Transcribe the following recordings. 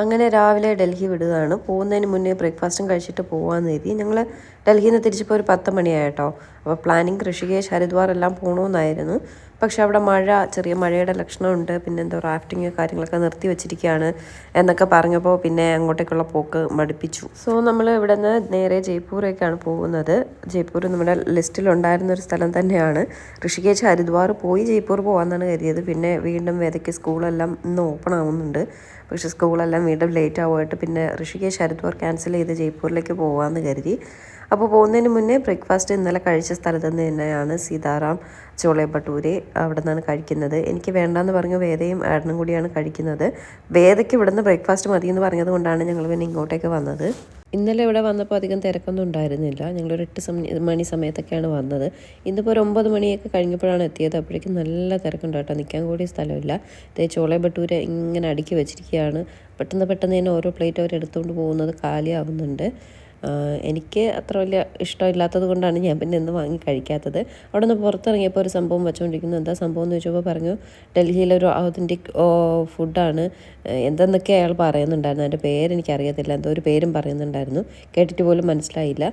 അങ്ങനെ രാവിലെ ഡൽഹി വിടുകയാണ്. പോകുന്നതിന് മുന്നേ ബ്രേക്ക്ഫാസ്റ്റും കഴിച്ചിട്ട് പോകാമെന്ന് കരുതി. ഞങ്ങൾ ഡൽഹിയിൽ നിന്ന് തിരിച്ചപ്പോൾ ഒരു പത്ത് മണിയായിട്ടോ. അപ്പോൾ പ്ലാനിങ് ഋഷികേശ് ഹരിദ്വാർ എല്ലാം പോകണമെന്നായിരുന്നു പക്ഷെ അവിടെ മഴ ചെറിയ മഴയുടെ ലക്ഷണമുണ്ട്. പിന്നെ എന്തോ റാഫ്റ്റിങ് കാര്യങ്ങളൊക്കെ നിർത്തി വെച്ചിരിക്കുകയാണ് എന്നൊക്കെ പറഞ്ഞപ്പോൾ പിന്നെ അങ്ങോട്ടേക്കുള്ള പോക്ക് മടുപ്പിച്ചു. സോ നമ്മൾ ഇവിടെ നിന്ന് നേരെ ജയ്പൂരേക്കാണ് പോകുന്നത്. ജയ്പൂർ നമ്മുടെ ലിസ്റ്റിലുണ്ടായിരുന്ന ഒരു സ്ഥലം തന്നെയാണ്. ഋഷികേശ് ഹരിദ്വാർ പോയി ജയ്പൂർ പോകാമെന്നാണ് കരുതിയത്. പിന്നെ വീണ്ടും വേദയ്ക്ക് സ്കൂളെല്ലാം ഇന്ന് ഓപ്പൺ ആവുന്നുണ്ട്. പക്ഷേ സ്കൂളെല്ലാം വീണ്ടും ലേറ്റ് ആവുമായിട്ട് പിന്നെ ഋഷികേശ് ഹരിദ്വാർ ക്യാൻസൽ ചെയ്ത് ജയ്പൂരിലേക്ക് പോകാമെന്ന് കരുതി. അപ്പോൾ പോകുന്നതിന് മുന്നേ ബ്രേക്ക്ഫാസ്റ്റ് ഇന്നലെ കഴിച്ച സ്ഥലത്ത് നിന്ന് തന്നെയാണ് സീതാറാം ചോളെ ഭട്ടൂരെ അവിടെ നിന്നാണ് കഴിക്കുന്നത്. എനിക്ക് വേണ്ടാന്ന് പറഞ്ഞു വേദയും ആടനും കൂടിയാണ് കഴിക്കുന്നത്. വേദയ്ക്ക് ഇവിടുന്ന് ബ്രേക്ക്ഫാസ്റ്റ് മതി എന്ന് പറഞ്ഞത് കൊണ്ടാണ് ഞങ്ങൾ പിന്നെ ഇങ്ങോട്ടേക്ക് വന്നത്. ഇന്നലെ ഇവിടെ വന്നപ്പോൾ അധികം തിരക്കൊന്നും ഉണ്ടായിരുന്നില്ല. ഞങ്ങളൊരു എട്ട് മണി സമയത്തൊക്കെയാണ് വന്നത്. ഇന്നിപ്പോൾ ഒരു ഒമ്പത് മണിയൊക്കെ കഴിഞ്ഞപ്പോഴാണ് എത്തിയത്. അപ്പോഴേക്കും നല്ല തിരക്കുണ്ട് കേട്ടോ. നിൽക്കാൻ കൂടിയ സ്ഥലമില്ല. ഇതേ ചോളെ ഭട്ടൂര ഇങ്ങനെ അടുക്കി വെച്ചിരിക്കുകയാണ്. പെട്ടെന്ന് പെട്ടെന്ന് തന്നെ ഓരോ പ്ലേറ്റ് അവർ എടുത്തുകൊണ്ട് പോകുന്നത് കാലിയാവുന്നുണ്ട്. എനിക്ക് അത്ര വലിയ ഇഷ്ടമില്ലാത്തത് കൊണ്ടാണ് ഞാൻ പിന്നെ ഇന്ന് വാങ്ങി കഴിക്കാത്തത്. അവിടെ നിന്ന് പുറത്തിറങ്ങിയപ്പോൾ ഒരു സംഭവം വെച്ചുകൊണ്ടിരിക്കുന്നു. എന്താ സംഭവം എന്ന് ചോദിച്ചപ്പോൾ പറഞ്ഞു ഡൽഹിയിലെ ഒരു ഔതന്റിക് ഫുഡാണ് എന്തെന്നൊക്കെ അയാൾ പറയുന്നുണ്ടായിരുന്നു. അതിന്റെ പേരെനിക്കറിയത്തില്ല എന്തോ ഒരു പേരും പറയുന്നുണ്ടായിരുന്നു. കേട്ടിട്ട് പോലും മനസ്സിലായില്ല.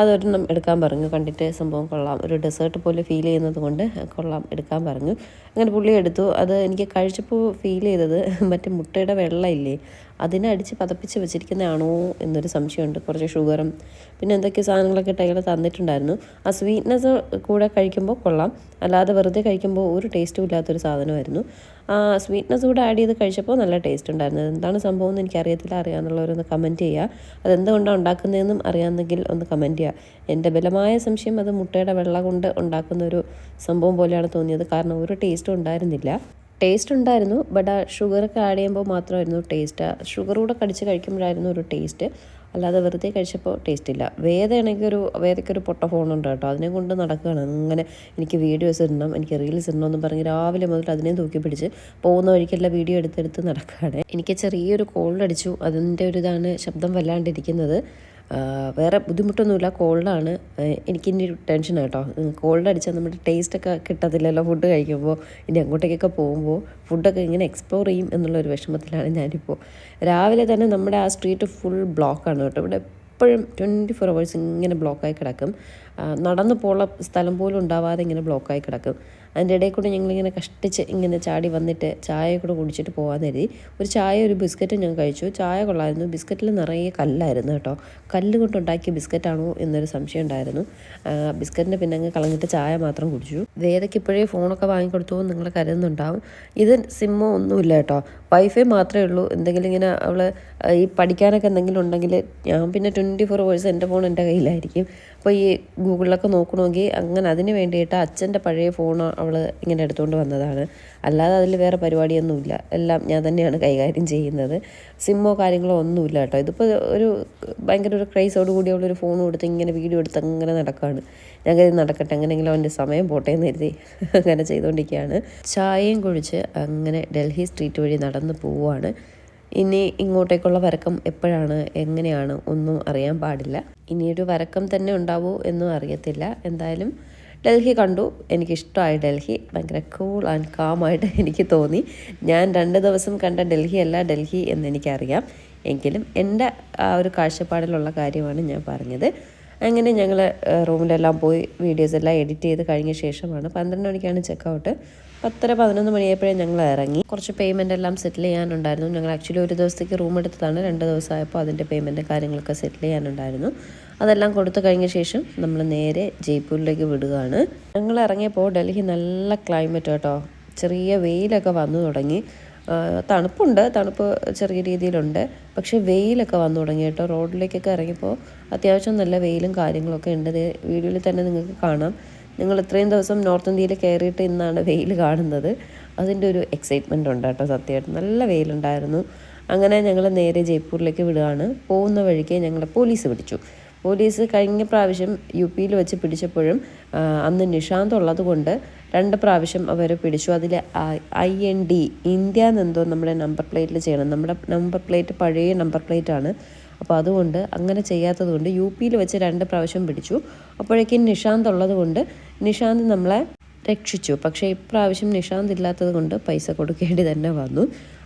അതൊരെണ്ണം എടുക്കാൻ പറഞ്ഞു. കണ്ടിട്ട് സംഭവം കൊള്ളാം. ഒരു ഡെസേർട്ട് പോലെ ഫീൽ ചെയ്യുന്നത് കൊണ്ട് കൊള്ളാം എടുക്കാൻ പറഞ്ഞു. അങ്ങനെ പുള്ളി എടുത്തു. അത് എനിക്ക് കഴിച്ചപ്പോൾ ഫീൽ ചെയ്തത് മറ്റേ മുട്ടയുടെ വെള്ളമില്ലേ അതിനെ അടിച്ച് പതപ്പിച്ച് വെച്ചിരിക്കുന്നതാണോ എന്നൊരു സംശയമുണ്ട്. കുറച്ച് ഷുഗറും പിന്നെ എന്തൊക്കെ സാധനങ്ങളൊക്കെ ഇട്ട് തന്നിട്ടുണ്ടായിരുന്നു. ആ സ്വീറ്റ്നെസ് കൂടെ കഴിക്കുമ്പോൾ കൊള്ളാം. അല്ലാതെ വെറുതെ കഴിക്കുമ്പോൾ ഒരു ടേസ്റ്റും ഇല്ലാത്തൊരു സാധനമായിരുന്നു. ആ സ്വീറ്റ്നെസ് കൂടെ ആഡ് ചെയ്ത് കഴിച്ചപ്പോൾ നല്ല ടേസ്റ്റ് ഉണ്ടായിരുന്നു. എന്താണ് സംഭവം എന്ന് എനിക്കറിയത്തില്ല. അറിയാമെന്നുള്ളവരൊന്ന് കമന്റ് ചെയ്യുക. അതെന്തുകൊണ്ടാണ് ഉണ്ടാക്കുന്നതെന്നും അറിയാമെന്നെങ്കിൽ ഒന്ന് കമന്റ് ചെയ്യുക. എന്റെ ബലമായ സംശയം അത് മുട്ടയുടെ വെള്ള കൊണ്ട് ഉണ്ടാക്കുന്ന ഒരു സംഭവം പോലെയാണ് തോന്നിയത്. കാരണം ഒരു ടേസ്റ്റും ഉണ്ടായിരുന്നില്ല. ടേസ്റ്റ് ഉണ്ടായിരുന്നു ബട്ട് ആ ഷുഗറൊക്കെ ആഡ് ചെയ്യുമ്പോൾ മാത്രമായിരുന്നു ടേസ്റ്റ് ഷുഗർ കൂടെ കടിച്ച് കഴിക്കുമ്പോഴായിരുന്നു ഒരു ടേസ്റ്റ് അല്ലാതെ വെറുതെ കഴിച്ചപ്പോൾ ടേസ്റ്റ് ഇല്ല. വേദയാണെങ്കിൽ ഒരു വേദയ്ക്കൊരു പൊട്ട ഫോണുണ്ട് കേട്ടോ. അതിനെ കൊണ്ട് നടക്കുകയാണ്. അങ്ങനെ എനിക്ക് വീഡിയോസ് ഇടണം എനിക്ക് റീൽസ് ഇടണം എന്ന് പറഞ്ഞ് രാവിലെ മുതൽ അതിനെ തൂക്കി പിടിച്ച് പോകുന്ന വഴിക്കെല്ലാം വീഡിയോ എടുത്തെടുത്ത് നടക്കുകയാണ്. എനിക്ക് ചെറിയൊരു കോൾഡ് അടിച്ചു. അതിന്റെ ഒരു ഇതാണ് ശബ്ദം വല്ലാണ്ടിരിക്കുന്നത്. വേറെ ബുദ്ധിമുട്ടൊന്നുമില്ല. കോൾഡാണ്. എനിക്കിനി ടെൻഷൻ കേട്ടോ കോൾഡ് അടിച്ചാൽ നമ്മുടെ ടേസ്റ്റൊക്കെ കിട്ടത്തില്ലല്ലോ ഫുഡ് കഴിക്കുമ്പോൾ ഇനി അങ്ങോട്ടേക്കൊക്കെ പോകുമ്പോൾ ഫുഡൊക്കെ ഇങ്ങനെ എക്സ്പ്ലോർ ചെയ്യും എന്നുള്ളൊരു വിഷമത്തിലാണ് ഞാനിപ്പോൾ രാവിലെ തന്നെ നമ്മുടെ ആ സ്ട്രീറ്റ് ഫുൾ ബ്ലോക്കാണ് കേട്ടോ. ഇവിടെ എപ്പോഴും ട്വന്റി ഫോർ അവേഴ്സ് ഇങ്ങനെ ബ്ലോക്കായി കിടക്കും. നടന്നു പോയുള്ള സ്ഥലം പോലും ഉണ്ടാവാതെ ഇങ്ങനെ ബ്ലോക്കായി കിടക്കും. അതിന്റെ ഇടയിൽ കൂടെ ഞങ്ങളിങ്ങനെ കഷ്ടിച്ച് ഇങ്ങനെ ചാടി വന്നിട്ട് ചായ കൂടെ കുടിച്ചിട്ട് പോകാമെന്ന് കരുതി. ഒരു ചായ ഒരു ബിസ്ക്കറ്റും ഞാൻ കഴിച്ചു. ചായ കൊള്ളായിരുന്നു ബിസ്ക്കറ്റിൽ നിറയെ കല്ലായിരുന്നു കേട്ടോ. കല്ല് കൊണ്ടുണ്ടാക്കിയ ബിസ്ക്കറ്റാണോ എന്നൊരു സംശയം ഉണ്ടായിരുന്നു. ബിസ്ക്കറ്റിന്റെ പിന്നെ അങ്ങ് കളഞ്ഞിട്ട് ചായ മാത്രം കുടിച്ചു. വേദയ്ക്ക് ഇപ്പോഴേ ഫോണൊക്കെ വാങ്ങിക്കൊടുത്തു നിങ്ങൾ കരുതുന്നുണ്ടാവും. ഇത് സിമ്മോ ഒന്നുമില്ല കേട്ടോ. വൈഫൈ മാത്രമേ ഉള്ളൂ. എന്തെങ്കിലും ഇങ്ങനെ അവൾ ഈ പഠിക്കാനൊക്കെ എന്തെങ്കിലും ഉണ്ടെങ്കിൽ ഞാൻ പിന്നെ ട്വന്റി ഫോർ ഹവേഴ്സ് എന്റെ ഫോൺ എന്റെ കയ്യിലായിരിക്കും. അപ്പോൾ ഈ ഗൂഗിളിലൊക്കെ നോക്കണമെങ്കിൽ അങ്ങനെ അതിന് വേണ്ടിയിട്ട് അച്ഛന്റെ പഴയ ഫോൺ അവൾ ഇങ്ങനെ എടുത്തുകൊണ്ട് വന്നതാണ്. അല്ലാതെ അതിൽ വേറെ പരിപാടിയൊന്നുമില്ല. എല്ലാം ഞാൻ തന്നെയാണ് കൈകാര്യം ചെയ്യുന്നത്. സിമ്മോ കാര്യങ്ങളോ ഒന്നുമില്ല കേട്ടോ. ഇതിപ്പോൾ ഒരു ഭയങ്കര ഒരു ക്രൈസോട് കൂടി ഒരു ഫോൺ കൊടുത്ത് ഇങ്ങനെ വീഡിയോ എടുത്ത് അങ്ങനെ നടക്കുകയാണ് ഞാൻ കരുതി നടക്കട്ടെ എങ്ങനെയെങ്കിലും അവന്റെ സമയം പോട്ടെ എന്ന് കരുതി അങ്ങനെ ചെയ്തുകൊണ്ടിരിക്കുകയാണ് ചായയും കുഴിച്ച് അങ്ങനെ ഡൽഹി സ്ട്രീറ്റ് വഴി നടന്ന് പോവുകയാണ് ഇനി ഇങ്ങോട്ടേക്കുള്ള വരക്കം എപ്പോഴാണ് എങ്ങനെയാണ് ഒന്നും അറിയാൻ പാടില്ല. ഇനിയൊരു വരക്കം തന്നെ ഉണ്ടാവോ എന്നും അറിയത്തില്ല. എന്തായാലും ഡൽഹി കണ്ടു. എനിക്കിഷ്ടമായി ഡൽഹി. ഭയങ്കര കൂൾ ആൻഡ് കാമായിട്ട് എനിക്ക് തോന്നി. ഞാൻ രണ്ട് ദിവസം കണ്ട ഡൽഹി അല്ല ഡൽഹി എന്ന് എനിക്കറിയാം. എങ്കിലും എന്റെ ആ ഒരു കാഴ്ചപ്പാടിലുള്ള കാര്യമാണ് ഞാൻ പറഞ്ഞത്. അങ്ങനെ ഞങ്ങൾ റൂമിലെല്ലാം പോയി വീഡിയോസ് എല്ലാം എഡിറ്റ് ചെയ്ത് കഴിഞ്ഞ ശേഷമാണ് പന്ത്രണ്ട് മണിക്കാണ് ചെക്കൗട്ട് പത്തര പതിനൊന്ന് മണിയായപ്പോഴേ ഞങ്ങൾ ഇറങ്ങി. കുറച്ച് പേയ്മെന്റ് എല്ലാം സെറ്റിൽ ചെയ്യാനുണ്ടായിരുന്നു. ഞങ്ങൾ ആക്ച്വലി ഒരു ദിവസത്തേക്ക് റൂം എടുത്തതാണ്. രണ്ട് ദിവസമായപ്പോൾ അതിന്റെ പേയ്മെന്റ് കാര്യങ്ങളൊക്കെ സെറ്റിൽ ചെയ്യാനുണ്ടായിരുന്നു. അതെല്ലാം കൊടുത്തു കഴിഞ്ഞ ശേഷം നമ്മൾ നേരെ ജയ്പൂരിലേക്ക് വിടുകയാണ്. ഞങ്ങൾ ഇറങ്ങിയപ്പോൾ ഡൽഹി നല്ല ക്ലൈമറ്റ് കേട്ടോ ചെറിയ വെയിലൊക്കെ വന്നു തുടങ്ങി. തണുപ്പുണ്ട്. തണുപ്പ് ചെറിയ രീതിയിലുണ്ട്. പക്ഷേ വെയിലൊക്കെ വന്നു തുടങ്ങി കേട്ടോ. റോഡിലേക്കൊക്കെ ഇറങ്ങിയപ്പോൾ അത്യാവശ്യം നല്ല വെയിലും കാര്യങ്ങളൊക്കെ ഉണ്ട്. വീഡിയോയിൽ തന്നെ നിങ്ങൾക്ക് കാണാം. നിങ്ങൾ ഇത്രയും ദിവസം നോർത്ത് ഇന്ത്യയിൽ കയറിയിട്ട് ഇന്നാണ് വെയിൽ കാണുന്നത്. അതിന്റെ ഒരു എക്സൈറ്റ്മെന്റ് ഉണ്ട് കേട്ടോ സത്യമായിട്ട്. നല്ല വെയിലുണ്ടായിരുന്നു. അങ്ങനെ ഞങ്ങൾ നേരെ ജയ്പൂരിലേക്ക് വിടുകയാണ്. പോകുന്ന വഴിക്ക് ഞങ്ങളെ പോലീസ് പിടിച്ചു. പോലീസ് കഴിഞ്ഞ പ്രാവശ്യം യു പിയിൽ വെച്ച് പിടിച്ചപ്പോഴും അന്ന് നിഷാന്ത് ഉള്ളത് കൊണ്ട് രണ്ട് പ്രാവശ്യം അവർ പിടിച്ചു. അതിൽ ഐ എൻ ഡി ഇന്ത്യ എന്നെന്തോ നമ്മുടെ നമ്പർ പ്ലേറ്റിൽ ചെയ്യണം. നമ്മുടെ നമ്പർ പ്ലേറ്റ് പഴയ നമ്പർ പ്ലേറ്റാണ് അപ്പോൾ അതുകൊണ്ട് അങ്ങനെ ചെയ്യാത്തത് കൊണ്ട് യു പിയിൽ വെച്ച് രണ്ട് പ്രാവശ്യം പിടിച്ചു. അപ്പോഴേക്കും നിഷാന്ത് ഉള്ളത് കൊണ്ട് നിഷാന്ത് നമ്മളെ രക്ഷിച്ചു. പക്ഷേ ഇപ്രാവശ്യം നിഷാന്ത് ഇല്ലാത്തത് കൊണ്ട് പൈസ കൊടുക്കേണ്ടി തന്നെ വന്നു.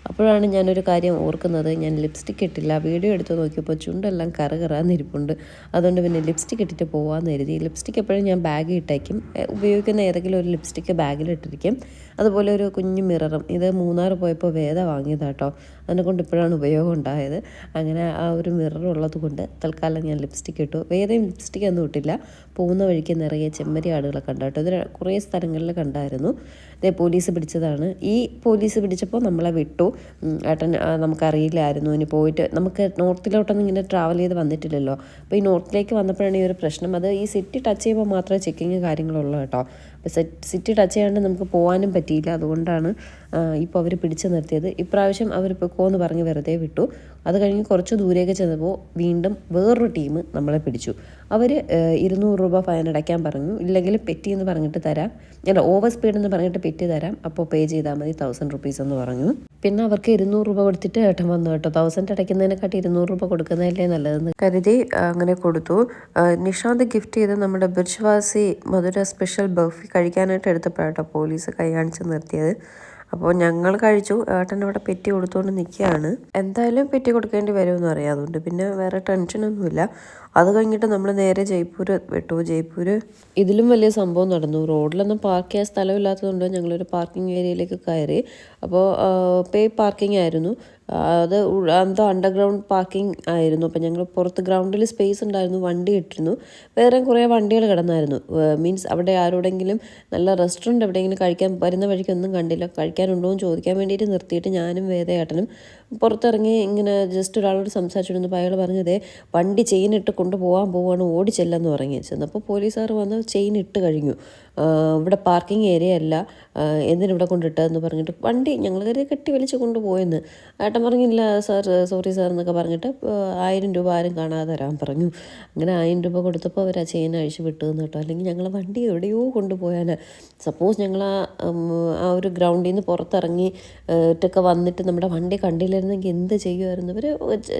അപ്പോഴാണ് ഞാനൊരു കാര്യം ഓർക്കുന്നത്. ഞാൻ ലിപ്സ്റ്റിക് ഇട്ടില്ല. വീഡിയോ എടുത്ത് നോക്കിയപ്പോൾ ചുണ്ടെല്ലാം കറുകറാന്നിരിപ്പുണ്ട് അതുകൊണ്ട് പിന്നെ ലിപ്സ്റ്റിക് ഇട്ടിട്ട് പോകാമെന്ന് കരുതി. ലിപ്സ്റ്റിക് എപ്പോഴും ഞാൻ ബാഗിൽ ഇട്ടേക്കും. ഉപയോഗിക്കുന്ന ഏതെങ്കിലും ഒരു ലിപ്സ്റ്റിക്ക് ബാഗിലിട്ടിരിക്കും അതുപോലെ ഒരു കുഞ്ഞു മിററും. ഇത് മൂന്നാർ പോയപ്പോൾ വേദ വാങ്ങിയതാട്ടോ അതിനെ കൊണ്ട് ഇപ്പോഴാണ് ഉപയോഗം ഉണ്ടായത്. അങ്ങനെ ആ ഒരു മിറർ ഉള്ളത് കൊണ്ട് തൽക്കാലം ഞാൻ ലിപ്സ്റ്റിക് ഇട്ടു. വേദയും ലിപ്സ്റ്റിക് ഒന്നും ഇട്ടില്ല. പോകുന്ന വഴിക്ക് നിറയെ ചെമ്മരി ആടുകളെ കണ്ടു കേട്ടോ ഇത് കുറേ സ്ഥലങ്ങളിൽ കണ്ടായിരുന്നു. ഇതേ പോലീസ് പിടിച്ചതാണ്. ഈ പോലീസ് പിടിച്ചപ്പോൾ നമ്മളെ വിട്ടു. ഏട്ടൻ നമുക്കറിയില്ലായിരുന്നു. ഇനി പോയിട്ട് നമുക്ക് നോർത്തിലോട്ടൊന്നും ഇങ്ങനെ ട്രാവൽ ചെയ്ത് വന്നിട്ടില്ലല്ലോ. അപ്പോൾ ഈ നോർത്തിലേക്ക് വന്നപ്പോഴാണ് ഈ ഒരു പ്രശ്നം. അത് ഈ സിറ്റി ടച്ച് ചെയ്യുമ്പോൾ മാത്രമേ ചെക്കിങ് കാര്യങ്ങളുള്ളൂ കേട്ടോ. സിറ്റി ടച്ച് ചെയ്യാണ്ട് നമുക്ക് പോകാനും പറ്റിയില്ല. അതുകൊണ്ടാണ് ഇപ്പോൾ അവർ പിടിച്ചു നിർത്തിയത്. ഇപ്രാവശ്യം അവരിപ്പോൾ കോന്ന് പറഞ്ഞ് വെറുതെ വിട്ടു. അത് കഴിഞ്ഞ് കുറച്ച് ദൂരേക്ക് ചെന്നപ്പോൾ വീണ്ടും വേറൊരു ടീം നമ്മളെ പിടിച്ചു. അവർ ഇരുന്നൂറ് രൂപ ഫൈൻ അടയ്ക്കാൻ പറഞ്ഞു. ഇല്ലെങ്കിൽ പെറ്റി എന്ന് പറഞ്ഞിട്ട് തരാം. അല്ല ഓവർ സ്പീഡ് എന്ന് പറഞ്ഞിട്ട് പെറ്റി തരാം. അപ്പോൾ പേ ചെയ്താൽ മതി തൗസൻഡ് റുപ്പീസ് എന്ന് പറഞ്ഞു. പിന്നെ അവർക്ക് ഇരുന്നൂറ് രൂപ കൊടുത്തിട്ട് ഏട്ടൻ വന്നു കേട്ടോ. തൗസൻഡ് അടയ്ക്കുന്നതിനെക്കാട്ടി ഇരുന്നൂറ് രൂപ കൊടുക്കുന്നതല്ലേ നല്ലതെന്ന് കരുതി അങ്ങനെ കൊടുത്തു. നിഷാന്ത് ഗിഫ്റ്റ് ചെയ്ത് നമ്മുടെ ബിർജ്വാസി മധുര സ്പെഷ്യൽ ബർഫി കഴിക്കാനായിട്ട് എടുത്തപ്പോഴാട്ടോ പോലീസ് കൈ കാണിച്ച് നിർത്തിയത്. അപ്പോൾ ഞങ്ങൾ കഴിച്ചു. ഏട്ടൻ അവിടെ പെറ്റി കൊടുത്തുകൊണ്ട് നിൽക്കുകയാണ് എന്തായാലും പെറ്റി കൊടുക്കേണ്ടി വരുമെന്ന് അറിയാം. അതുകൊണ്ട് പിന്നെ വേറെ ടെൻഷനൊന്നുമില്ല അത് കഴിഞ്ഞിട്ട് നമ്മൾ നേരെ ജയ്പൂർ വിട്ടു. ജയ്പൂർ ഇതിലും വലിയ സംഭവം നടന്നു. റോഡിലൊന്നും പാർക്ക് ചെയ്യാൻ സ്ഥലമില്ലാത്തതുകൊണ്ട് ഞങ്ങളൊരു പാർക്കിംഗ് ഏരിയയിലേക്ക് കയറി. അപ്പോൾ പേ പാർക്കിംഗ് ആയിരുന്നു. അത് എന്തോ അണ്ടർഗ്രൗണ്ട് പാർക്കിംഗ് ആയിരുന്നു. അപ്പം ഞങ്ങൾ പുറത്ത് ഗ്രൗണ്ടിൽ സ്പേസ് ഉണ്ടായിരുന്നു വണ്ടി ഇട്ടിരുന്നു. വേറെ കുറേ വണ്ടികൾ കിടന്നായിരുന്നു. മീൻസ് അവിടെ ആരോടെങ്കിലും നല്ല റെസ്റ്റോറന്റ് എവിടെയെങ്കിലും കഴിക്കാൻ വരുന്ന വഴിക്കൊന്നും കണ്ടില്ല. കഴിക്കാനുണ്ടോ എന്ന് ചോദിക്കാൻ വേണ്ടിയിട്ട് നിർത്തിയിട്ട് ഞാനും വേദയേട്ടനും പുറത്തിറങ്ങി ഇങ്ങനെ ജസ്റ്റ് ഒരാളോട് സംസാരിച്ചിരുന്നപ്പോൾ അയാൾ പറഞ്ഞതേ വണ്ടി ചെയിൻ ഇട്ട് കൊണ്ടുപോകാൻ പോവാണ് ഓടിച്ചെല്ലെന്ന് പറഞ്ഞു. ചെന്നപ്പോൾ പോലീസുകാർ വന്ന് ചെയിൻ ഇട്ട് കഴിഞ്ഞു. ഇവിടെ പാർക്കിംഗ് ഏരിയ അല്ല. എന്തിനിവിടെ കൊണ്ടിട്ടതെന്ന് പറഞ്ഞിട്ട് വണ്ടി ഞങ്ങൾ കരുതി കെട്ടി വലിച്ച് കൊണ്ടുപോയെന്ന് ഏട്ടൻ പറഞ്ഞില്ല സാർ സോറി സാർ എന്നൊക്കെ പറഞ്ഞിട്ട് ആയിരം രൂപ ആരും കാണാതെ തരാൻ പറഞ്ഞു. അങ്ങനെ ആയിരം രൂപ കൊടുത്തപ്പോൾ അവർ ആ ചെയിൻ അഴിച്ച് വിട്ടു എന്ന് കേട്ടോ. അല്ലെങ്കിൽ ഞങ്ങൾ വണ്ടി എവിടെയോ കൊണ്ടുപോയാൽ സപ്പോസ് ഞങ്ങൾ ആ ഒരു ഗ്രൗണ്ടിൽ നിന്ന് പുറത്തിറങ്ങി ഇട്ടൊക്കെ വന്നിട്ട് നമ്മുടെ വണ്ടി കണ്ടില്ലായിരുന്നെങ്കിൽ എന്ത് ചെയ്യുമായിരുന്നു? ഇവർ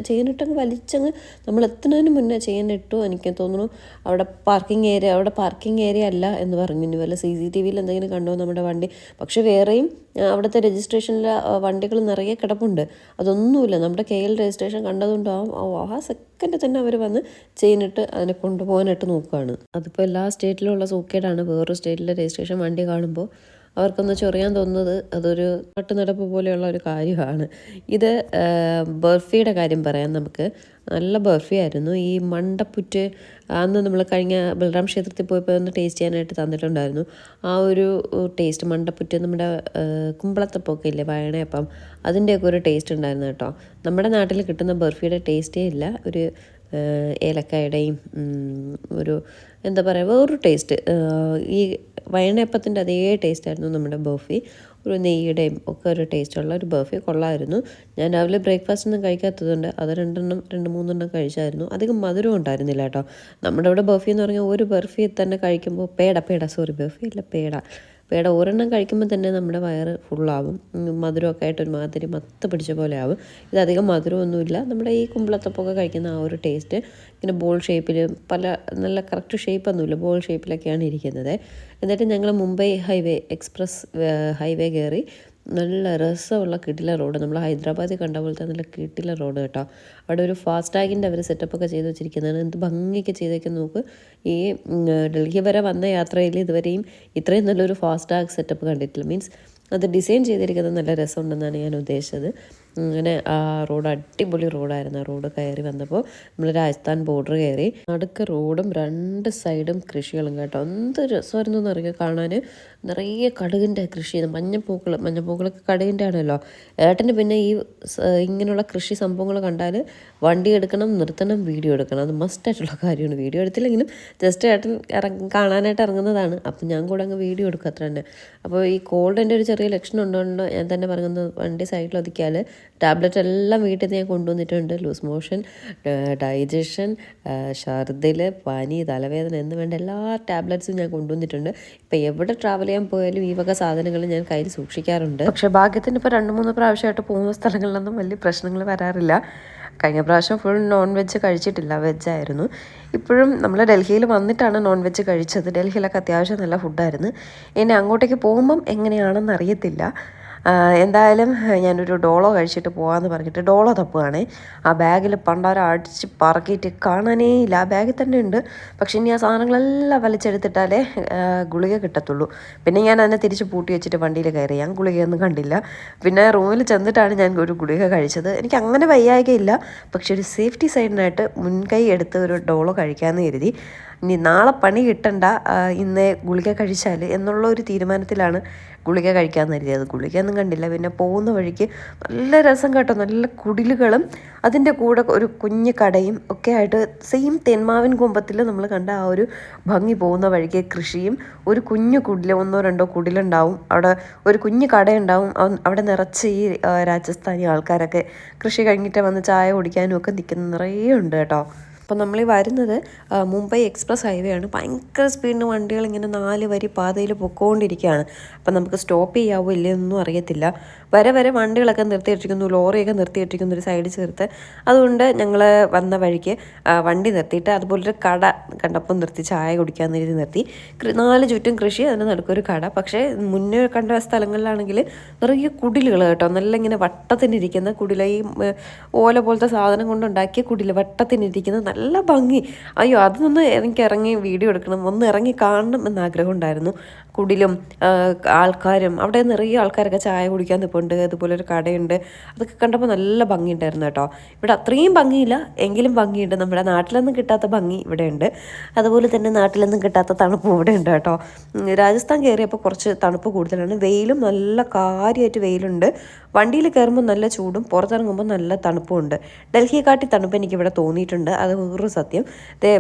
ചെയിനിട്ടങ്ങ് വലിച്ചങ്ങ് നമ്മൾ എത്തുന്നതിന് മുന്നേ ചെയിനിട്ടു എനിക്ക് തോന്നുന്നു. അവിടെ പാർക്കിംഗ് ഏരിയ അവിടെ പാർക്കിംഗ് ഏരിയ അല്ല എന്ന് പറഞ്ഞു. വല്ല സി സി ടി വിയിൽ എന്തെങ്കിലും കണ്ടോ നമ്മുടെ വണ്ടി? പക്ഷേ വേറെയും അവിടുത്തെ രജിസ്ട്രേഷനിലെ വണ്ടികൾ നിറയെ കിടപ്പുണ്ട്. അതൊന്നുമില്ല. നമ്മുടെ കെ എൽ രജിസ്ട്രേഷൻ കണ്ടതുകൊണ്ടാവും. ആ ആ സെക്കൻഡ് തന്നെ അവർ വന്ന് ചെയിനിട്ട് അതിനെ കൊണ്ടുപോകാനായിട്ട് നോക്കുകയാണ് അതിപ്പോൾ എല്ലാ സ്റ്റേറ്റിലുള്ള സൂക്കേടാണ്. വേറൊരു സ്റ്റേറ്റിലെ രജിസ്ട്രേഷൻ വണ്ടി കാണുമ്പോൾ അവർക്കൊന്ന് ചൊറിയാൻ തോന്നുന്നത് അതൊരു നാട്ടുനടപ്പ് പോലെയുള്ള ഒരു കാര്യമാണ്. ഇത് ബർഫിയുടെ കാര്യം പറയാം നമുക്ക്. നല്ല ബർഫി ആയിരുന്നു. ഈ മണ്ടപ്പുറ്റ് അന്ന് നമ്മൾ കഴിഞ്ഞ ബലറാം ക്ഷേത്രത്തിൽ പോയപ്പോൾ ഒന്ന് ടേസ്റ്റ് ചെയ്യാനായിട്ട് തന്നിട്ടുണ്ടായിരുന്നു. ആ ഒരു ടേസ്റ്റ് മണ്ടപ്പുറ്റ് നമ്മുടെ കുമ്പളത്തപ്പൊക്കെ ഇല്ലേ വയണയപ്പം അതിന്റെയൊക്കെ ഒരു ടേസ്റ്റ് ഉണ്ടായിരുന്നു കേട്ടോ. നമ്മുടെ നാട്ടിൽ കിട്ടുന്ന ബർഫിയുടെ ടേസ്റ്റേ ഇല്ല. ഒരു ഏലക്കായുടെയും ഒരു എന്താ പറയുക വേറൊരു ടേസ്റ്റ് ഈ വയണയപ്പത്തിന്റെ അതേ ടേസ്റ്റ് ആയിരുന്നു നമ്മുടെ ബർഫി. ഒരു നെയ്യുടെയും ഒക്കെ ഒരു ടേസ്റ്റുള്ള ഒരു ബർഫി. കൊള്ളായിരുന്നു. ഞാൻ രാവിലെ ബ്രേക്ക്ഫാസ്റ്റ് ഒന്നും കഴിക്കാത്തതുകൊണ്ട് അത് രണ്ടെണ്ണം രണ്ട് മൂന്നെണ്ണം കഴിച്ചായിരുന്നു. അധികം മധുരം ഉണ്ടായിരുന്നില്ല കേട്ടോ. നമ്മുടെ ഇവിടെ ബർഫി എന്ന് പറഞ്ഞാൽ ഒരു ബർഫി തന്നെ കഴിക്കുമ്പോൾ പേട പേട. സോറി ബർഫി അല്ല പേട. പേട ഒരെണ്ണം കഴിക്കുമ്പോൾ തന്നെ നമ്മുടെ വയറ് ഫുള്ളാവും. മധുരമൊക്കെ ആയിട്ട് ഒരു മാതിരി മത്ത പിടിച്ച പോലെ ആവും. ഇതധികം മധുരമൊന്നുമില്ല. നമ്മുടെ ഈ കുമ്പളത്തപ്പൊക്കെ കഴിക്കുന്ന ആ ഒരു ടേസ്റ്റ് ഇങ്ങനെ ബോൾ ഷേപ്പിൽ പല നല്ല കറക്റ്റ് ഷേപ്പൊന്നുമില്ല ബോൾ ഷേപ്പിലൊക്കെയാണ് ഇരിക്കുന്നത്. എന്നിട്ട് ഞങ്ങൾ മുംബൈ ഹൈവേ എക്സ്പ്രസ് ഹൈവേ കയറി നല്ല രസമുള്ള കിട്ടില റോഡ് നമ്മൾ ഹൈദരാബാദിൽ കണ്ട പോലത്തെ നല്ല കിട്ടില റോഡ് കേട്ടോ. അവിടെ ഒരു ഫാസ്ടാഗിന്റെ അവർ സെറ്റപ്പൊക്കെ ചെയ്ത് വെച്ചിരിക്കുന്നതാണ്. എന്ത് ഭംഗിയൊക്കെ ചെയ്തേക്കുന്ന നോക്ക്. ഈ ഡൽഹി വരെ വന്ന യാത്രയിൽ ഇതുവരെയും ഇത്രയും നല്ലൊരു ഫാസ്ടാഗ് സെറ്റപ്പ് കണ്ടിട്ടില്ല. മീൻസ് അത് ഡിസൈൻ ചെയ്തിരിക്കുന്നത് നല്ല രസമുണ്ടെന്നാണ് ഞാൻ ഉദ്ദേശിച്ചത്. അങ്ങനെ ആ റോഡ് അടിപൊളി റോഡായിരുന്നു. ആ റോഡ് കയറി വന്നപ്പോൾ നമ്മൾ രാജസ്ഥാൻ ബോർഡർ കയറി. നടുക്ക് റോഡും രണ്ട് സൈഡും കൃഷികളും കേട്ടോ. എന്ത് രസമായിരുന്നു എന്നറിയാം കാണാൻ നിറയെ കടുകിന്റെ കൃഷി. മഞ്ഞപ്പൂക്കൾ മഞ്ഞപ്പൂക്കളൊക്കെ കടുകിന്റെ ആണല്ലോ. ഏട്ടന് പിന്നെ ഈ ഇങ്ങനെയുള്ള കൃഷി സംഭവങ്ങൾ കണ്ടാൽ വണ്ടി എടുക്കണം നിർത്തണം വീഡിയോ എടുക്കണം. അത് മസ്റ്റായിട്ടുള്ള കാര്യമാണ്. വീഡിയോ എടുത്തില്ലെങ്കിലും ജസ്റ്റ് ഏട്ടൻ ഇറങ്ങി കാണാനായിട്ട് ഇറങ്ങുന്നതാണ്. അപ്പം ഞാൻ കൂടെ അങ്ങ് വീഡിയോ എടുക്കും അത്ര തന്നെ അപ്പോൾ ഈ കോൾഡിന്റെ ഒരു ചെറിയ ലക്ഷണം ഉണ്ടോണ്ട് ഞാൻ തന്നെ പറയുന്നത് വണ്ടി സൈഡിൽ ഒതുക്കിയാൽ ടാബ്ലറ്റ് എല്ലാം വീട്ടിൽ നിന്ന് ഞാൻ കൊണ്ടുവന്നിട്ടുണ്ട്. ലൂസ് മോഷൻ ഡൈജഷൻ ഛർദിൽ പനി തലവേദന എന്ന് വേണ്ട എല്ലാ ടാബ്ലറ്റ്സും ഞാൻ കൊണ്ടുവന്നിട്ടുണ്ട്. ഇപ്പം എവിടെ ട്രാവൽ ചെയ്യാൻ പോയാലും ഈ വക സാധനങ്ങൾ ഞാൻ കയ്യിൽ സൂക്ഷിക്കാറുണ്ട്. പക്ഷേ ഭാഗ്യത്തിന് ഇപ്പോൾ രണ്ട് മൂന്ന് പ്രാവശ്യമായിട്ട് പോകുന്ന സ്ഥലങ്ങളിലൊന്നും വലിയ പ്രശ്നങ്ങൾ വരാറില്ല. കഴിഞ്ഞ പ്രാവശ്യം ഫുൾ നോൺ വെജ് കഴിച്ചിട്ടില്ല വെജായിരുന്നു ഇപ്പോഴും നമ്മൾ ഡൽഹിയിൽ വന്നിട്ടാണ് നോൺ വെജ് കഴിച്ചത്. ഡൽഹിയിലൊക്കെ അത്യാവശ്യം നല്ല ഫുഡായിരുന്നു ഇനി അങ്ങോട്ടേക്ക് പോകുമ്പം എങ്ങനെയാണെന്ന് അറിയത്തില്ല. എന്തായാലും ഞാനൊരു ഡോളോ കഴിച്ചിട്ട് പോകാമെന്ന് പറഞ്ഞിട്ട് ഡോളോ തപ്പുകയാണ് ആ ബാഗിൽ പണ്ടാരം അടിച്ച് പറക്കിയിട്ട് കാണാനേ ഇല്ല. ആ ബാഗിൽ തന്നെ ഉണ്ട്. പക്ഷേ ഇനി ആ സാധനങ്ങളെല്ലാം വലിച്ചെടുത്തിട്ടാലേ ഗുളിക കിട്ടത്തുള്ളൂ. പിന്നെ ഞാൻ അതിനെ തിരിച്ച് പൂട്ടി വെച്ചിട്ട് വണ്ടിയിൽ കയറി. ഞാൻ ഗുളികയൊന്നും കണ്ടില്ല. പിന്നെ റൂമിൽ ചെന്നിട്ടാണ് ഞാൻ ഒരു ഗുളിക കഴിച്ചത്. എനിക്ക് അങ്ങനെ വയ്യായികയില്ല. പക്ഷെ ഒരു സേഫ്റ്റി സൈഡിനായിട്ട് മുൻകൈ എടുത്ത് ഒരു ഡോളോ കഴിക്കാമെന്ന് കരുതി. ഇനി നാളെ പണി കിട്ടണ്ട ഇന്ന് ഗുളിക കഴിച്ചാൽ എന്നുള്ള ഒരു തീരുമാനത്തിലാണ് ഗുളിക കഴിക്കാമെന്ന് കരുതിയത്. ഗുളികയൊന്നും കണ്ടില്ല. പിന്നെ പോകുന്ന വഴിക്ക് നല്ല രസം കേട്ടോ. നല്ല കുടിലുകളും അതിന്റെ കൂടെ ഒരു കുഞ്ഞു കടയും ഒക്കെ ആയിട്ട് സെയിം തെന്മാവിൻ കുമ്പത്തിൽ നമ്മൾ കണ്ട ആ ഒരു ഭംഗി പോകുന്ന വഴിക്ക് കൃഷിയും ഒരു കുഞ്ഞു കുടിൽ ഒന്നോ രണ്ടോ കുടിലുണ്ടാവും. അവിടെ ഒരു കുഞ്ഞു കടയുണ്ടാവും. അവ- അവിടെ നിറച്ച് ഈ രാജസ്ഥാനി ആൾക്കാരൊക്കെ കൃഷി കഴിഞ്ഞിട്ട് വന്ന് ചായ കുടിക്കാനും ഒക്കെ നിൽക്കുന്ന നിറയെ ഉണ്ട് കേട്ടോ. അപ്പോൾ നമ്മൾ ഈ വരുന്നത് മുംബൈ എക്സ്പ്രസ് ഹൈവേ ആണ്. ഭയങ്കര സ്പീഡിന് വണ്ടികൾ ഇങ്ങനെ നാല് വരി പാതയിൽ പൊക്കോണ്ടിരിക്കുകയാണ്. അപ്പം നമുക്ക് സ്റ്റോപ്പ് ചെയ്യാവോ ഇല്ലയൊന്നും അറിയത്തില്ല. വരെ വരെ വണ്ടികളൊക്കെ നിർത്തിയിട്ടിരിക്കുന്നു ലോറിയൊക്കെ നിർത്തിയിട്ടിരിക്കുന്നു ഒരു സൈഡ് ചേർത്ത്. അതുകൊണ്ട് ഞങ്ങൾ വന്ന വഴിക്ക് വണ്ടി നിർത്തിയിട്ട് അതുപോലൊരു കട കണ്ടപ്പോൾ നിർത്തി ചായ കുടിക്കാൻ രീതി നിർത്തി. നാല് ചുറ്റും കൃഷി അതിന് നടക്കൊരു കട. പക്ഷേ മുന്നേ കണ്ട സ്ഥലങ്ങളിലാണെങ്കിൽ നിറയെ കുടിലുകൾ കേട്ടോ. നല്ല ഇങ്ങനെ വട്ടത്തിനിരിക്കുന്ന കുടില ഈ ഓല പോലത്തെ സാധനം കൊണ്ടുണ്ടാക്കിയ കുടില വട്ടത്തിനിരിക്കുന്ന നല്ല ഭംഗി. അയ്യോ അതൊന്ന് എനിക്ക് ഇറങ്ങി വീഡിയോ എടുക്കണം ഒന്ന് ഇറങ്ങി കാണണം എന്ന് ആഗ്രഹം ഉണ്ടായിരുന്നു കുടിലും ആൾക്കാരും അവിടെ നിറയെ ആൾക്കാരൊക്കെ ചായ കുടിക്കാൻ നിൽപ്പുണ്ട് അതുപോലെ ഒരു കടയുണ്ട്. അതൊക്കെ കണ്ടപ്പോൾ നല്ല ഭംഗിയുണ്ടായിരുന്നു കേട്ടോ. ഇവിടെ അത്രയും ഭംഗിയില്ല എങ്കിലും ഭംഗിയുണ്ട്. നമ്മുടെ നാട്ടിലൊന്നും കിട്ടാത്ത ഭംഗി ഇവിടെ ഉണ്ട്. അതുപോലെ തന്നെ നാട്ടിലൊന്നും കിട്ടാത്ത തണുപ്പ് ഇവിടെ ഉണ്ട് കേട്ടോ. രാജസ്ഥാൻ കയറിയപ്പോൾ കുറച്ച് തണുപ്പ് കൂടുതലാണ്. വെയിലും നല്ല കാര്യമായിട്ട് വെയിലുണ്ട്. വണ്ടിയിൽ കയറുമ്പോൾ നല്ല ചൂടും പുറത്തിറങ്ങുമ്പോൾ നല്ല തണുപ്പും ഉണ്ട്. ഡൽഹിയെ കാട്ടി തണുപ്പ് എനിക്ക് ഇവിടെ തോന്നിയിട്ടുണ്ട്. അത് വേറൊരു സത്യം.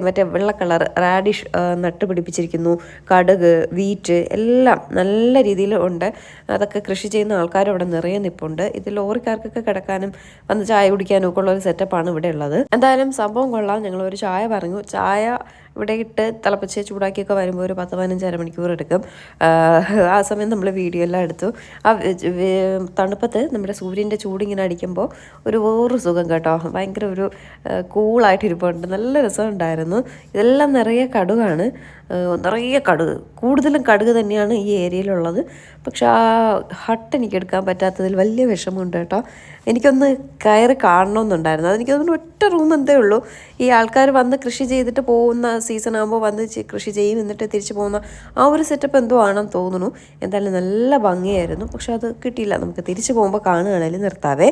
മറ്റേ വെള്ള കളർ റാഡിഷ് നട്ട് പിടിപ്പിച്ചിരിക്കുന്നു കടുക് വീറ്റ് എല്ലാം നല്ല രീതിയിൽ ഉണ്ട്. അതൊക്കെ കൃഷി ചെയ്യുന്ന ആൾക്കാർ ഇവിടെ നിറയെ നിപ്പുണ്ട്. ഇത് ലോറിക്കാർക്കൊക്കെ കിടക്കാനും വന്ന് ചായ കുടിക്കാനും ഒക്കെ ഉള്ള ഒരു സെറ്റപ്പാണ് ഇവിടെ ഉള്ളത്. എന്തായാലും സംഭവം കൊള്ളാം. ഞങ്ങൾ ഒരു ചായ പറഞ്ഞു. ചായ ഇവിടെ ഇട്ട് തിളപ്പിച്ച് ചൂടാക്കിയൊക്കെ വരുമ്പോൾ ഒരു പത്ത് പതിനഞ്ച് അരമണിക്കൂർ എടുക്കും. ആ സമയം നമ്മൾ വീഡിയോ എല്ലാം എടുത്തു. ആ തണുപ്പത്ത് നമ്മുടെ സൂര്യന്റെ ചൂടിങ്ങനെ അടിക്കുമ്പോൾ ഒരു വേറൊരു സുഖം കേട്ടോ. ഭയങ്കര ഒരു കൂളായിട്ട് ഇരിപ്പുണ്ട് നല്ല രസമുണ്ടായിരുന്നു. ഇതെല്ലാം നിറയെ കടുകാണ്. നിറയെ കടുക്. കൂടുതലും കടുക് തന്നെയാണ് ഈ ഏരിയയിലുള്ളത്. പക്ഷെ ആ ഹട്ട് എനിക്ക് എടുക്കാൻ പറ്റാത്തതിൽ വലിയ വിഷമമുണ്ട് കേട്ടോ. എനിക്കൊന്ന് കയറി കാണണമെന്നുണ്ടായിരുന്നു. അതെനിക്ക് തോന്നുന്നു ഒറ്റ റൂം എന്തേ ഉള്ളൂ. ഈ ആൾക്കാർ വന്ന് കൃഷി ചെയ്തിട്ട് പോകുന്ന സീസൺ ആകുമ്പോൾ വന്ന് കൃഷി ചെയ്യും എന്നിട്ട് തിരിച്ചു പോകുന്ന ആ ഒരു സെറ്റപ്പ് എന്തോ ആണെന്ന് തോന്നുന്നു. എന്തായാലും നല്ല ഭംഗിയായിരുന്നു. പക്ഷെ അത് കിട്ടിയില്ല. നമുക്ക് തിരിച്ചു പോകുമ്പോൾ കാണുകയാണെങ്കിൽ നിർത്താവേ.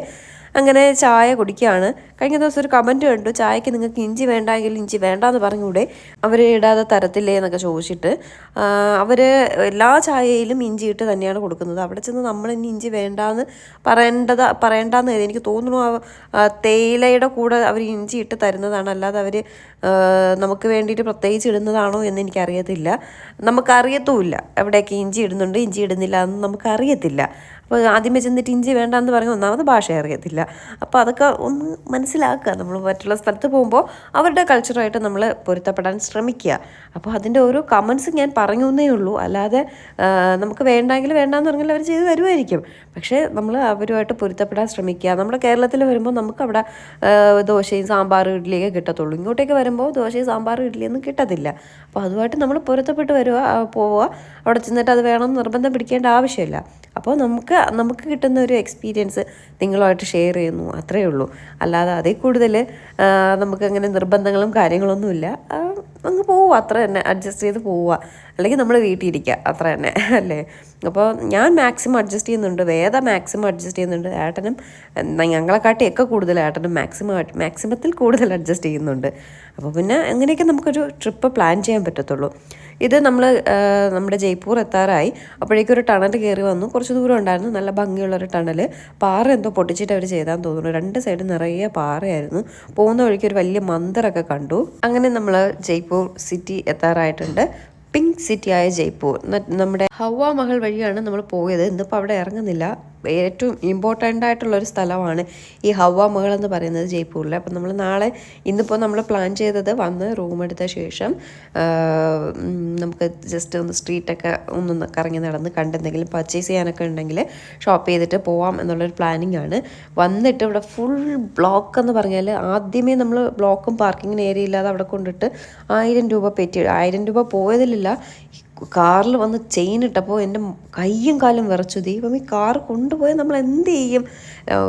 അങ്ങനെ ചായ കുടിക്കുകയാണ്. കഴിഞ്ഞ ദിവസം ഒരു കമന്റ് കണ്ടു ചായക്ക് നിങ്ങൾക്ക് ഇഞ്ചി വേണ്ടെങ്കിൽ ഇഞ്ചി വേണ്ടാന്ന് പറഞ്ഞുകൂടെ അവർ ഇടാതെ തരത്തില്ലേ? എന്നൊക്കെ ചോദിച്ചിട്ട് അവർ എല്ലാ ചായയിലും ഇഞ്ചി ഇട്ട് തന്നെയാണ് കൊടുക്കുന്നത്. അവിടെ ചെന്ന് നമ്മൾ ഇനി ഇഞ്ചി വേണ്ടാന്ന് പറയേണ്ടത് പറയേണ്ടെന്ന്. എനിക്ക് തോന്നുന്നു തേയിലയുടെ കൂടെ അവർ ഇഞ്ചി ഇട്ട് തരുന്നതാണ്. അല്ലാതെ അവർ നമുക്ക് വേണ്ടിയിട്ട് പ്രത്യേകിച്ച് ഇടുന്നതാണോ എന്ന് എനിക്കറിയത്തില്ല. നമുക്കറിയത്തുമില്ല. എവിടെയൊക്കെ ഇഞ്ചി ഇടുന്നുണ്ട് ഇഞ്ചി ഇടുന്നില്ല എന്ന് നമുക്കറിയത്തില്ല. അപ്പോൾ ആദ്യമേ ചെന്നിട്ട് ഇഞ്ചി വേണ്ടാന്ന് പറഞ്ഞ ഒന്നാമത് ഭാഷ അറിയത്തില്ല. അപ്പോൾ അതൊക്കെ ഒന്ന് മനസ്സിലാക്കുക. നമ്മൾ മറ്റുള്ള സ്ഥലത്ത് പോകുമ്പോൾ അവരുടെ കൾച്ചറായിട്ട് നമ്മൾ പൊരുത്തപ്പെടാൻ ശ്രമിക്കുക. അപ്പോൾ അതിന്റെ ഓരോ കമൻസ് ഞാൻ പറഞ്ഞു എന്നേ ഉള്ളൂ. അല്ലാതെ നമുക്ക് വേണ്ടെങ്കിൽ വേണ്ടാന്ന് പറഞ്ഞാൽ അവർ ചെയ്ത് തരുമായിരിക്കും. പക്ഷേ നമ്മൾ അവരുമായിട്ട് പൊരുത്തപ്പെടാൻ ശ്രമിക്കുക. നമ്മുടെ കേരളത്തിൽ വരുമ്പോൾ നമുക്ക് അവിടെ ദോശയും സാമ്പാർ ഇഡ്ഡലിയൊക്കെ കിട്ടത്തുള്ളൂ. ഇങ്ങോട്ടേക്ക് വരുമ്പോൾ ദോശയും സാമ്പാറും ഇഡ്ഡലിയൊന്നും കിട്ടത്തില്ല. അപ്പോൾ അതുമായിട്ട് നമ്മൾ പൊരുത്തപ്പെട്ട് വരിക പോവുക. അവിടെ ചെന്നിട്ട് അത് വേണം നിർബന്ധം പിടിക്കേണ്ട ആവശ്യമില്ല. അപ്പോൾ നമുക്ക് നമുക്ക് കിട്ടുന്ന ഒരു എക്സ്പീരിയൻസ് നിങ്ങളുമായിട്ട് ഷെയർ ചെയ്യുന്നു അത്രയേ ഉള്ളൂ. അല്ലാതെ അതിൽ കൂടുതൽ നമുക്കങ്ങനെ നിർബന്ധങ്ങളും കാര്യങ്ങളൊന്നുമില്ല അങ്ങ് പോവുക അത്ര തന്നെ അഡ്ജസ്റ്റ് ചെയ്ത് പോവുക. അല്ലെങ്കിൽ നമ്മൾ വീട്ടിയിരിക്കുക അത്ര തന്നെ അല്ലേ? അപ്പോൾ ഞാൻ മാക്സിമം അഡ്ജസ്റ്റ് ചെയ്യുന്നുണ്ട് വേദ മാക്സിമം അഡ്ജസ്റ്റ് ചെയ്യുന്നുണ്ട്. ഏട്ടനും ഞങ്ങളെക്കാട്ടിയൊക്കെ കൂടുതൽ ഏട്ടനും മാക്സിമം മാക്സിമത്തിൽ കൂടുതൽ അഡ്ജസ്റ്റ് ചെയ്യുന്നുണ്ട്. അപ്പോൾ പിന്നെ അങ്ങനെയൊക്കെ നമുക്കൊരു ട്രിപ്പ് പ്ലാൻ ചെയ്യാൻ പറ്റത്തുള്ളൂ. ഇത് നമ്മൾ നമ്മുടെ ജയ്പൂർ എത്താറായി. അപ്പോഴേക്കും ഒരു ടണൽ കയറി വന്നു. കുറച്ച് ദൂരം ഉണ്ടായിരുന്നു. നല്ല ഭംഗിയുള്ള ഒരു ടണൽ പാറ എന്തോ പൊട്ടിച്ചിട്ട് അവർ ചെയ്താൽ തോന്നുന്നു. രണ്ട് സൈഡ് നിറയെ പാറയായിരുന്നു. പോകുന്ന വഴിക്ക് ഒരു വലിയ മന്ദിറൊക്കെ കണ്ടു. അങ്ങനെ നമ്മൾ ജയ്പൂർ സിറ്റി എത്താറായിട്ടുണ്ട്. പിങ്ക് സിറ്റിയായ ജയ്പൂർ. നമ്മുടെ ഹവ മഹൽ വഴിയാണ് നമ്മൾ പോയത്. ഇന്നിപ്പോൾ അവിടെ ഇറങ്ങുന്നില്ല. ഏറ്റവും ഇമ്പോർട്ടന്റ് ആയിട്ടുള്ള ഒരു സ്ഥലമാണ് ഈ ഹവ മഹൽ എന്ന് പറയുന്നത് ജയ്പൂരിൽ അപ്പം നമ്മൾ നാളെ ഇന്നിപ്പോൾ നമ്മൾ പ്ലാൻ ചെയ്തത് വന്ന് റൂം എടുത്ത ശേഷം നമുക്ക് ജസ്റ്റ് ഒന്ന് സ്ട്രീറ്റൊക്കെ ഒന്ന് കറങ്ങി നടന്ന് കണ്ടെന്തെങ്കിലും പർച്ചേസ് ചെയ്യാനൊക്കെ ഉണ്ടെങ്കിൽ ഷോപ്പ് ചെയ്തിട്ട് പോവാം എന്നുള്ളൊരു പ്ലാനിങ് ആണ്. വന്നിട്ട് ഇവിടെ ഫുൾ ബ്ലോക്ക് എന്ന് പറഞ്ഞാൽ ആദ്യമേ നമ്മൾ ബ്ലോക്കും പാർക്കിങ്ങിന് ഏരിയ ഇല്ലാതെ അവിടെ കൊണ്ടിട്ട് ആയിരം രൂപ പെറ്റി ആയിരം രൂപ പോയതിലില്ല കാറിൽ വന്ന് ചെയിൻ ഇട്ടപ്പോൾ എന്റെ കയ്യും കാലും വിറച്ചു. ദൈവം ഈ കാർ കൊണ്ടുപോയാൽ നമ്മൾ എന്ത് ചെയ്യും?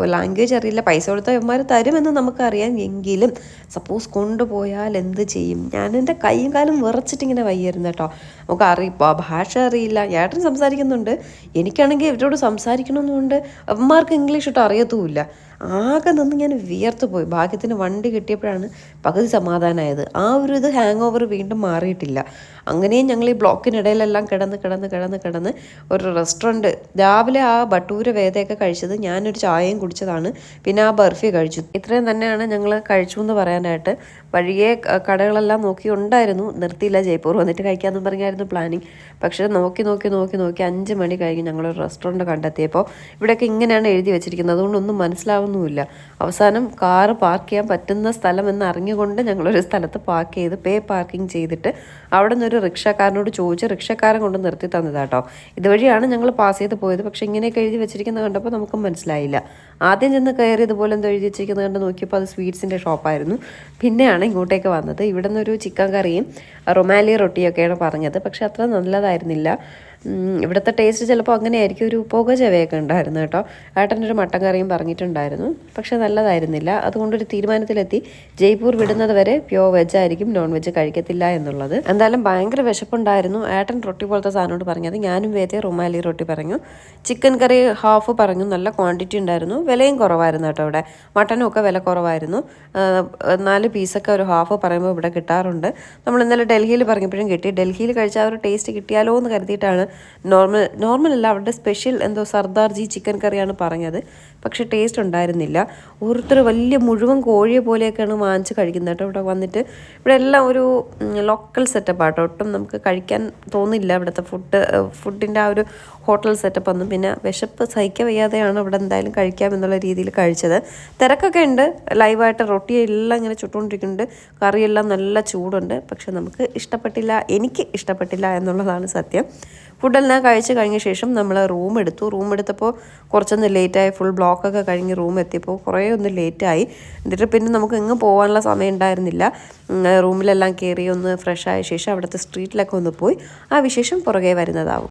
ലാംഗ്വേജ് അറിയില്ല. പൈസ കൊടുത്ത ഇവന്മാർ തരുമെന്ന് നമുക്കറിയാം. എങ്കിലും സപ്പോസ് കൊണ്ടുപോയാൽ എന്ത് ചെയ്യും? ഞാൻ എന്റെ കൈയും കാലും വിറച്ചിട്ടിങ്ങനെ വയ്യായിരുന്നു കേട്ടോ. നമുക്ക് അറി ഭാഷ അറിയില്ല. ഏട്ടൻ സംസാരിക്കുന്നുണ്ട്. എനിക്കാണെങ്കിൽ ഇവരോട് സംസാരിക്കണമെന്നുണ്ട്. അവന്മാർക്ക് ഇംഗ്ലീഷ് ഇട്ട് അറിയത്തുമില്ല. ആകെ നിന്ന് ഞാൻ വിയർത്ത് പോയി. ഭാഗ്യത്തിന് വണ്ടി കിട്ടിയപ്പോഴാണ് പകുതി സമാധാനമായത് ആ ഒരു ഇത് ഹാങ് ഓവർ വീണ്ടും മാറിയിട്ടില്ല. അങ്ങനെയും ഞങ്ങൾ ഈ ബ്ലോക്കിനിടയിലെല്ലാം കിടന്ന് കിടന്ന് കിടന്ന് കിടന്ന് ഒരു റെസ്റ്റോറന്റ് രാവിലെ ആ ബട്ടൂര വേദയൊക്കെ കഴിച്ചത് ഞാനൊരു ചായയും കുടിച്ചതാണ്. പിന്നെ ആ ബർഫി കഴിച്ചു. ഇത്രയും തന്നെയാണ് ഞങ്ങൾ കഴിച്ചു എന്ന് പറയാനായിട്ട്. വഴിയെ കടകളെല്ലാം നോക്കി ഉണ്ടായിരുന്നു. നിർത്തിയില്ല ജയ്പൂർ വന്നിട്ട് കഴിക്കാമെന്ന് പറഞ്ഞായിരുന്നു പ്ലാനിങ് പക്ഷേ നോക്കി നോക്കി നോക്കി നോക്കി അഞ്ച് മണി കഴിഞ്ഞ് ഞങ്ങളൊരു റെസ്റ്റോറന്റ് കണ്ടെത്തിയപ്പോൾ ഇവിടെയൊക്കെ ഇങ്ങനെയാണ് എഴുതി വെച്ചിരിക്കുന്നത്. അതുകൊണ്ടൊന്നും മനസ്സിലാവുന്നുമില്ല. അവസാനം കാറ് പാർക്ക് ചെയ്യാൻ പറ്റുന്ന സ്ഥലം എന്ന് അറിഞ്ഞുകൊണ്ട് ഞങ്ങളൊരു സ്ഥലത്ത് പാർക്ക് ചെയ്ത് പേ പാർക്കിംഗ് ചെയ്തിട്ട് അവിടെ നിന്നൊരു റിക്ഷക്കാരനോട് ചോദിച്ച് റിക്ഷക്കാരൻ കൊണ്ട് നിർത്തി തന്നതാട്ടോ. ഇതുവഴിയാണ് ഞങ്ങൾ പാസ് ചെയ്ത് പോയത്. പക്ഷേ ഇങ്ങനെയൊക്കെ എഴുതി വെച്ചിരിക്കുന്നത് കണ്ടപ്പോൾ നമുക്ക് മനസ്സിലായില്ല. ആദ്യം ചെന്ന് കയറി ഇതുപോലെ എന്തോ എഴുതി വെച്ചിരിക്കുന്നത് കണ്ട് നോക്കിയപ്പോൾ അത് സ്വീറ്റ്സിന്റെ ഷോപ്പായിരുന്നു. പിന്നെയാണ് ഇങ്ങോട്ടേക്ക് വന്നത്. ഇവിടെ നിന്നൊരു ചിക്കൻ കറിയും റൊമാലി റൊട്ടിയൊക്കെയാണ് പറഞ്ഞത്. പക്ഷേ അത്ര നല്ലതായിരുന്നില്ല ഉം, ഇവിടുത്തെ ടേസ്റ്റ് ചിലപ്പോൾ അങ്ങനെയായിരിക്കും. ഒരു പുക ചവയൊക്കെ ഉണ്ടായിരുന്നു കേട്ടോ. ഏട്ടനൊരു മട്ടൻ കറിയും പറഞ്ഞിട്ടുണ്ടായിരുന്നു. പക്ഷേ നല്ലതായിരുന്നില്ല. അതുകൊണ്ടൊരു തീരുമാനത്തിലെത്തി. ജയ്പൂർ വിടുന്നത് വരെ പ്യോ വെജ് ആയിരിക്കും നോൺ വെജ് കഴിക്കത്തില്ല എന്നുള്ളത്. എന്തായാലും ഭയങ്കര വിശപ്പുണ്ടായിരുന്നു. ഏട്ടൻ റൊട്ടി പോലത്തെ സാധനോട് പറഞ്ഞത്. ഞാനും വേദിയ റുമാലി റൊട്ടി പറഞ്ഞു. ചിക്കൻ കറി ഹാഫ് പറഞ്ഞു. നല്ല ക്വാണ്ടിറ്റി ഉണ്ടായിരുന്നു. വിലയും കുറവായിരുന്നു കേട്ടോ ഇവിടെ മട്ടനും ഒക്കെ വില കുറവായിരുന്നു. നാല് പീസൊക്കെ ഒരു ഹാഫ് പറയുമ്പോൾ ഇവിടെ കിട്ടാറുണ്ട്. നമ്മൾ ഇന്നലെ ഡൽഹിയിൽ പറഞ്ഞപ്പോഴും കിട്ടി. ഡൽഹിയിൽ കഴിച്ച ആ ഒരു ടേസ്റ്റ് കിട്ടിയാലോ എന്ന് കരുതിയിട്ടാണ് നോർമൽ നോർമൽ അല്ല അവരുടെ സ്പെഷ്യൽ എന്തോ സർദാർജി ചിക്കൻ കറിയാണ് പറഞ്ഞത്. പക്ഷെ ടേസ്റ്റ് ഉണ്ടായിരുന്നില്ല. ഓരോരുത്തർ വലിയ മുഴുവൻ കോഴിയെ പോലെയൊക്കെയാണ് വാങ്ങിച്ച് കഴിക്കുന്നത് കേട്ടോ. ഇവിടെ വന്നിട്ട് ഇവിടെ എല്ലാം ഒരു ലോക്കൽ സെറ്റപ്പ് ആട്ടോ. ഒട്ടും നമുക്ക് കഴിക്കാൻ തോന്നില്ല ഇവിടുത്തെ ഫുഡ് ഫുഡിന്റെ ആ ഒരു ഹോട്ടൽ സെറ്റപ്പ് ഒന്നും. പിന്നെ വിശപ്പ് സഹിക്ക വയ്യാതെയാണ് ഇവിടെ എന്തായാലും കഴിക്കാം എന്നുള്ള രീതിയിൽ കഴിച്ചത്. തിരക്കൊക്കെ ഉണ്ട്. ലൈവായിട്ട് റൊട്ടി എല്ലാം ഇങ്ങനെ ചുട്ടുകൊണ്ടിരിക്കുന്നുണ്ട് കറിയെല്ലാം നല്ല ചൂടുണ്ട്. പക്ഷെ നമുക്ക് ഇഷ്ടപ്പെട്ടില്ല എനിക്ക് ഇഷ്ടപ്പെട്ടില്ല എന്നുള്ളതാണ് സത്യം. ഫുഡെല്ലാം കഴിച്ച് കഴിഞ്ഞ ശേഷം നമ്മൾ റൂം എടുത്തു. റൂം എടുത്തപ്പോൾ കുറച്ചൊന്ന് ലേറ്റായി ഫുൾ ബ്ലോക്കൊക്കെ കഴിഞ്ഞ് റൂം എത്തിയപ്പോൾ കുറേ ഒന്ന് ലേറ്റായി എന്നിട്ട് പിന്നെ നമുക്ക് എങ്ങ് പോകാനുള്ള സമയം ഉണ്ടായിരുന്നില്ല. റൂമിലെല്ലാം കയറി ഒന്ന് ഫ്രഷ് ആയ ശേഷം അവിടുത്തെ സ്ട്രീറ്റിലൊക്കെ ഒന്ന് പോയി. ആ വിശേഷം പുറകെ വരുന്നതാവും.